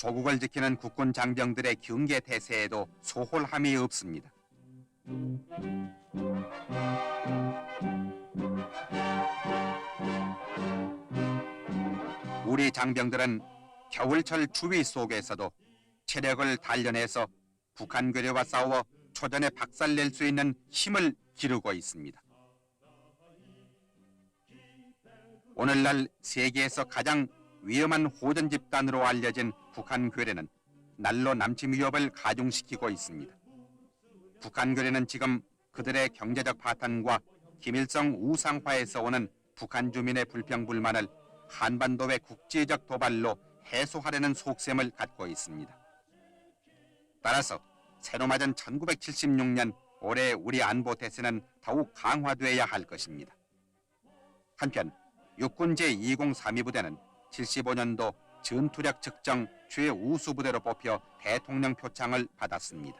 조국을 지키는 국군 장병들의 경계 태세에도 소홀함이 없습니다. 우리 장병들은 겨울철 추위 속에서도 체력을 단련해서 북한 괴뢰와 싸워 초전에 박살낼 수 있는 힘을 기르고 있습니다. 오늘날 세계에서 가장 위험한 호전 집단으로 알려진 북한 괴뢰는 날로 남침 위협을 가중시키고 있습니다. 북한 괴뢰는 지금 그들의 경제적 파탄과 김일성 우상화에서 오는 북한 주민의 불평 불만을 한반도의 국제적 도발로 해소하려는 속셈을 갖고 있습니다. 따라서 새로 맞은 1976년 올해 우리 안보 태세는 더욱 강화돼야 할 것입니다. 한편 육군 제2032 부대는 75년도 전투력 측정 최우수 부대로 뽑혀 대통령 표창을 받았습니다.